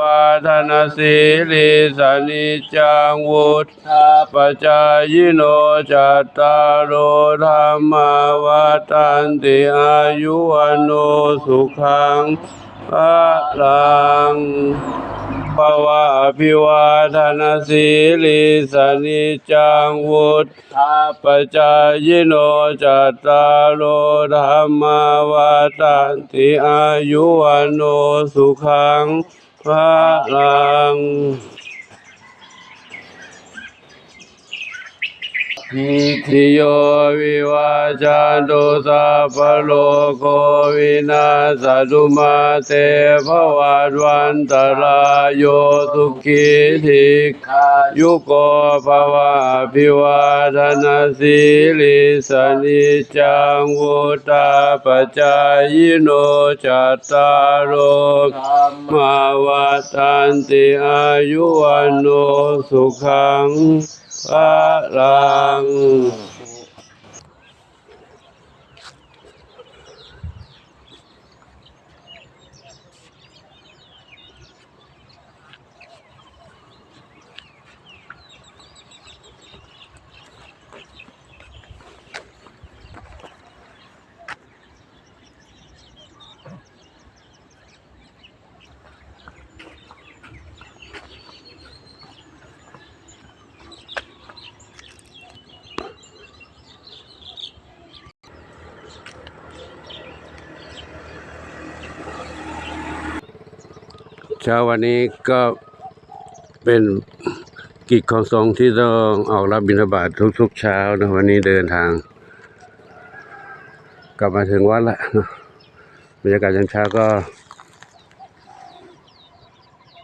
วาทนาสีลิสานิจังวุธาปจายโนจัตตารโธรรมวาตันติอายุวันโนสุขังพระลังภวะอภิวาทนาสีลิสานิจังวุธาปจายโนจัตตารโธรรมวาตันติอายุวันโนสุขัง พ ลังทิติโยวิวาจันตุสัพพโลกโควินาสตุมาเตภวัตวันตรายโยสุขีธิขายุโกภวะพิวาทนาสีลิสนิจังวุตาปจายโนจัตตารโอมาวาตันติอายุวันโนสุขัง พลัง เช้าวันนี้ก็เป็นกิจของสงฆ์ที่ต้องออกรับบิณฑบาตทุกๆเช้านะวันนี้เดินทาง กลับมาถึงวัดละนะบรรยากาศยามเช้าก็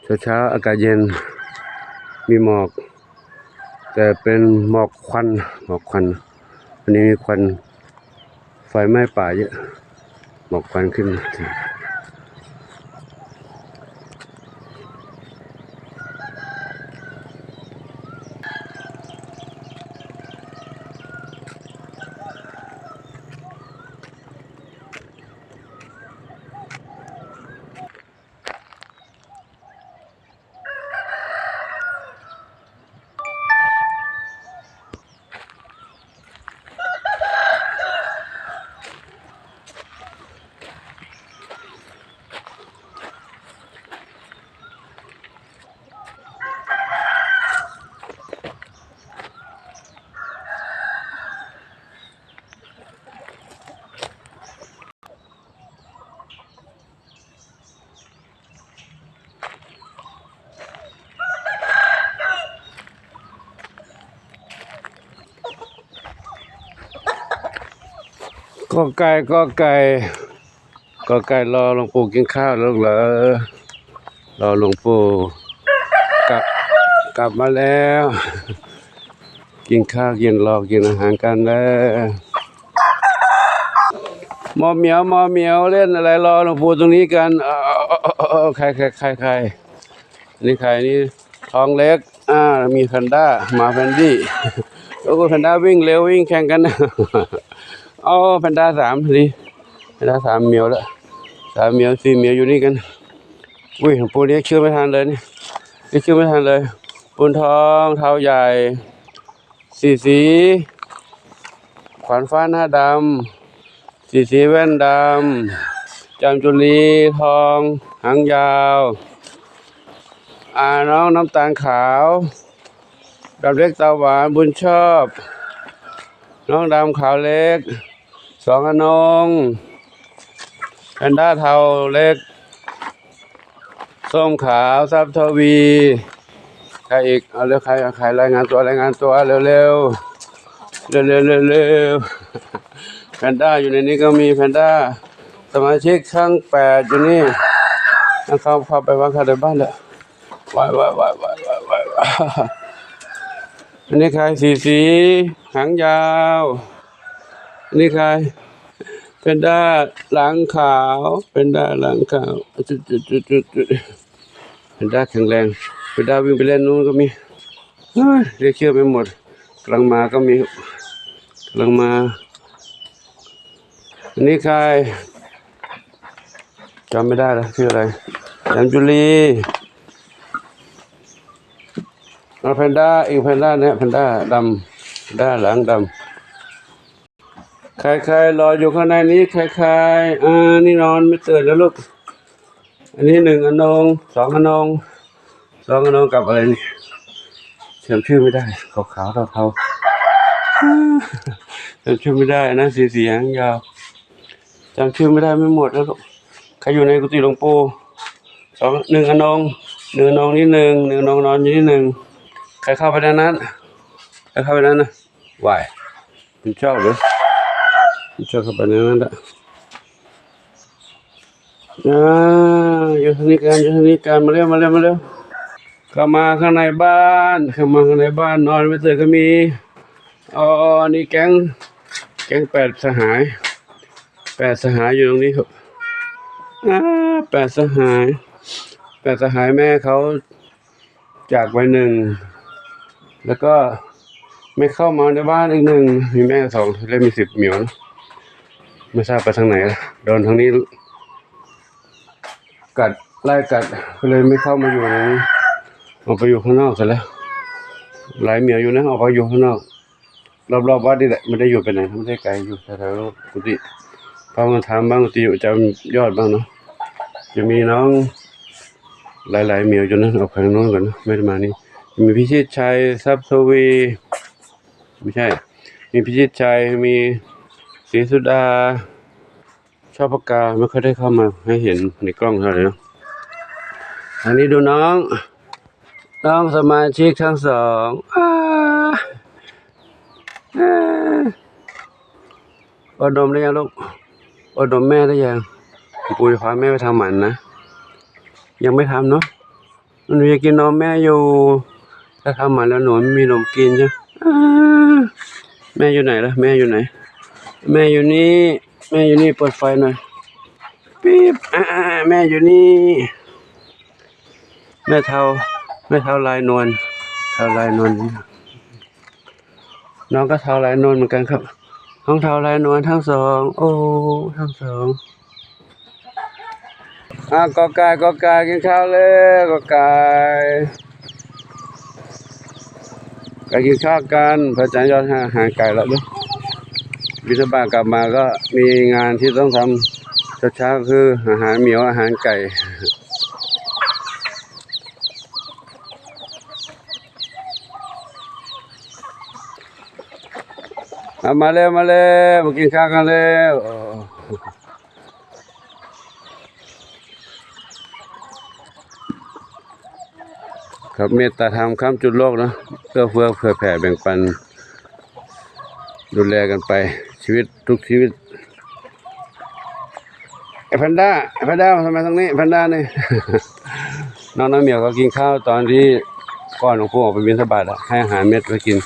เช้าเช้าอากาศเย็นมีหมอก แต่เป็นหมอกควันหมอกควันวันนี้มีควันไฟไหม้ป่าเยอะหมอกควันขึ้น มาก็ไก่ก็ไก่ก็ไก่รอหลวงปู่กินข้าวแล้วเหรอรอหลวงปู่กลับกลับมาแล้ว กินข้าวกินรอกินอาหารกันแล้วมอเหมียวมอเหมียวเล่นอะไรรอหลวงปู่ตรงนี้กันใครใครใครใครนี่ใครนี่ทองเล็กอ่ามีแพนด้ามาแพนดี้โอ้แพนด้าวิ่งเร็ววิ่งแข่งกัน เอาแพนด้าสามดิแพนด้าสามเหมียวแล้วสามเหมียวสี่เหมียวอยู่นี่กันอุ้ยหลวงปูเรียกชื่อไม่ทันเลยนี่เรียกชื่อไม่ทันเลย ปูนทองเท้าใหญ่ สีสี ขวานฟ้าหน้าดำสีสีแว่นดำจามจุลีทอง หางยาวอ่าน้องน้ำตาลขาวดำเล็กตาหวานบุญชอบ น้องดำขาวเล็ก สองอนงแพนด้าเทาเล็ก ส้มขาวซับทวีใครอีก เอาเร็วใครใครรายงานตัวรายงานตัวเร็วเร็วเร็วเร็วเร็วแพนด้าอยู่ในนี้ก็มีแพนด้าสมาชิกทั้งแปดอยู่นี่นั่งเข้าเข้าไปวางเขาในบ้านเลยว้ายว้ายว้ายว้ายว้ายว้ายอันนี้ใครสีสีหางยาว นนี้ใครเป็นด้าหลังขาวเป็นด้าหลังขาวจุดจุดจุดจุดจุดเป็นด้าแข็งแรงเป็นด้าวิ่งไปเล่นนู้นก็มีเฮเรียกชื่อไม่หมดกำลังมาก็มีกำลังมาอันนี้ใครจำไม่ได้แล้วชื่ออะไรจำจุลีเอาแพนด้าอีกแพนด้าเนี่ยแพนด้าดำแพนด้าหลังดำ ใครๆรออยู่ข้างในนี้ใครๆอ่านี่นอนไม่ตื่นแล้วลูก อันนี้หนึ่งอนงสองอนงสองอนงกับอะไรนี่จำชื่อไม่ได้ขาวขาวๆเทาๆจำชื่อไม่ได้นะสีสีหางยาวจำชื่อไม่ได้ไม่หมดแล้วลูกใครอยู่ในกุฏิหลวงปู่สองหนึ่งอนงหนึ่งอนงนี่หนึ่งหนึ่งอนงนอนอยู่นี่หนึ่งใครเข้าไปในนั้นใครเข้าไปในนั้นนะวายคุณชอบหรือ คุณชอบเข้าไปในนั้นละอ่าอยู่ทางนี้กันอยู่ทางนี้กันมาเร็วมาเร็วมาเร็วเข้ามาข้างในบ้านเข้ามาข้างในบ้านนอนไม่ตื่นก็มีอ๋อนี่แก๊งแก๊งแปดสหายแปดสหายอยู่ตรงนี้ครับอ่าแปดสหายแปดสหายแม่เขาจากไปหนึ่งแล้วก็ไม่เข้ามาในบ้านอีกหนึ่งมีแม่สองเล่มมีสิบเหมียวนะ ไม่ทราบไปทางไหนละโดนทางนี้ กัดไล่กัดก็เลยไม่เข้ามาอยู่ในนี้ออกไปอยู่ข้างนอกซะแล้วหลายเมียอยู่นะออกไปอยู่ข้างนอก รอบๆวัดนี่แหละไม่ได้อยู่ไปไหนไม่ได้ไกลอยู่แถวๆกุฏิพระมาทำบ้างกุฏิอยู่จำยอดบ้างเนาะจะมีน้อง หลายๆเมียอยู่นะออกไปทางโน้นก่อนนะไม่ได้มานี่มีพิชิตชัยทรัพย์ทวีไม่ใช่ มีพิชิตชัยมี ศรีสุดา ชอบปากกาไม่ค่อยได้เข้ามาให้เห็นในกล้องเท่าไหร่นะอันนี้ดูน้อง น้องสมาชิกทั้งสองอาอดนมได้ยังลูกอดนมแม่ได้ยังปุยพาแม่ไปทำหมันนะ ยังไม่ทำเนาะหนูอยากกินนมแม่อยู่ถ้าทำหมันแล้วหนูไม่มีนมกินใช่ไหมแม่อยู่ไหนล่ะ แม่อยู่ไหน แม่อยู่นี่ แม่อยู่นี่เปิดไฟหน่อยปี๊บอ่าแม่อยู่นี่ แม่เทาแม่เทาลายนวลเทาลายนวลน้องก็เทาลายนวลเหมือนกันครับน้องเทาลายนวลทั้งสอง โอ้ทั้งสองอะกอไก่กอไก่กินข้าวเลยกอไก่ไก่กินข้าวกันพระอาจารย์ยอดหาหาไก่แล้วเด้วย บิณฑบากลับมาก็มีงานที่ต้องทำเช้าๆคืออาหารเหมียวอาหารไก่เอามาเร็วมาเร็วมากินข้าวกันเร็วครับเมตตาธรรมข้ามจุดโลกนะเพื่อเพื่อเผื่อแผ่แบ่งปันดูแลกันไป ชีวิตทุกชีวิตไอ้แพนด้าไอ้แพนด้ามาทำไมตรงนี้แพนด้านี่ น้องน้ำเหมียวก็กินข้าวตอนที่ก่อนหลวงปู่ออกไปบิณฑบาตอะให้อาหารเม็ดไว้กิน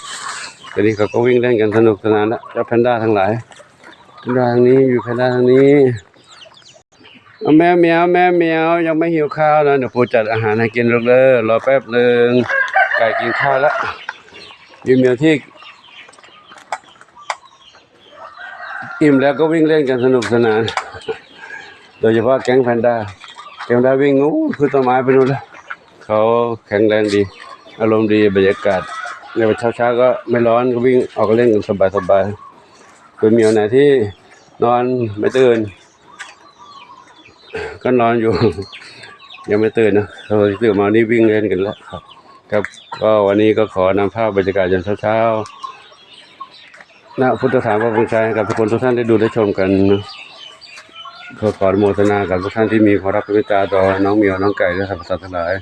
ตอนนี้เขาก็วิ่งเล่นกันสนุกสนานแล้วเจ้าแพนด้าทั้งหลายแพนด้าทางนี้อยู่แพนด้าทางนี้แม่เหมียวแม่เหมียวยังไม่หิวข้าวนะเดี๋ยวปู่จัดอาหารให้กินลูกเลยรอแป๊บหนึ่งไก่กินข้าวแล้วมีเหมียวที่ อิ่มแล้วก็วิ่งเล่นกันสนุกสนาน โดยเฉพาะแก๊งแพนด้าแก๊งแพนด้าวิ่งงูคือต้นไม้ไปนู่นแล้วเขาแข็งแรงดี อารมณ์ดีบรรยากาศในวันเช้าๆก็ไม่ร้อนก็วิ่งออกเล่นกันสบายๆคือมีวันไหนที่นอนไม่ตื่น ก็นอนอยู่ ยังไม่ตื่นนะเราตื่นมานี่วิ่งเล่นกันแล้วครับ ครับก็วันนี้ก็ขอนำภาพบรรยากาศยามเช้าๆ ณพุทธสถานพระพุทธชัยกับทุกคนทุกท่านได้ดูได้ชมกันนะขอขอโมทนากับทุกท่านที่มีความรักความเมตตาต่อน้องเหมียวน้องไก่และสรรพสัตว์ทั้งหลาย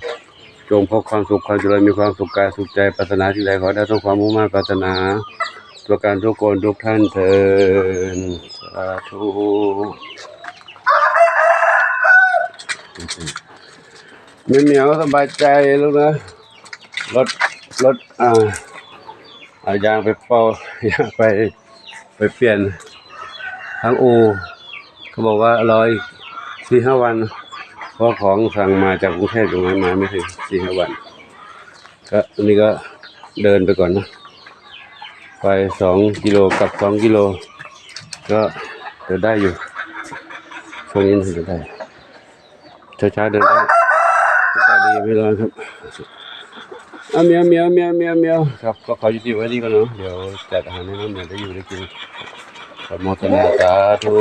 จงพบความสุขความเจริญมีความสุขกายสุขใจปรารถนาที่ใดขอได้ทุกความมุ่งมั่นปรารถนาตัวการทุกคนทุกท่านเถิดสาธุเมียวเหมียวสบายใจลูกนะรถรถอ่า เอายางไปเป่ายางไปไปเปลี่ยนทั้งอูเขาบอกว่ารออีกสี่ห้าวันเพราะของสั่งมาจากกรุงเทพยังไงมาไม่ถึงสี่ห้าวัน ก็อันนี้ก็เดินไปก่อนนะ ไปสองกิโลกับสองกิโล ก็เดินได้อยู่ช่วงนี้เดินได้เช้าๆเดินได้อากาศดีไม่ร้อนครับ เอาเมียวเมียวเมียวเมียวเมียวครับก็ขอยุติไว้นี่ก่อนเนาะเดี๋ยวจัดอาหารให้น้องเหมียวได้อยู่ได้กินขอโมทนาสาธุ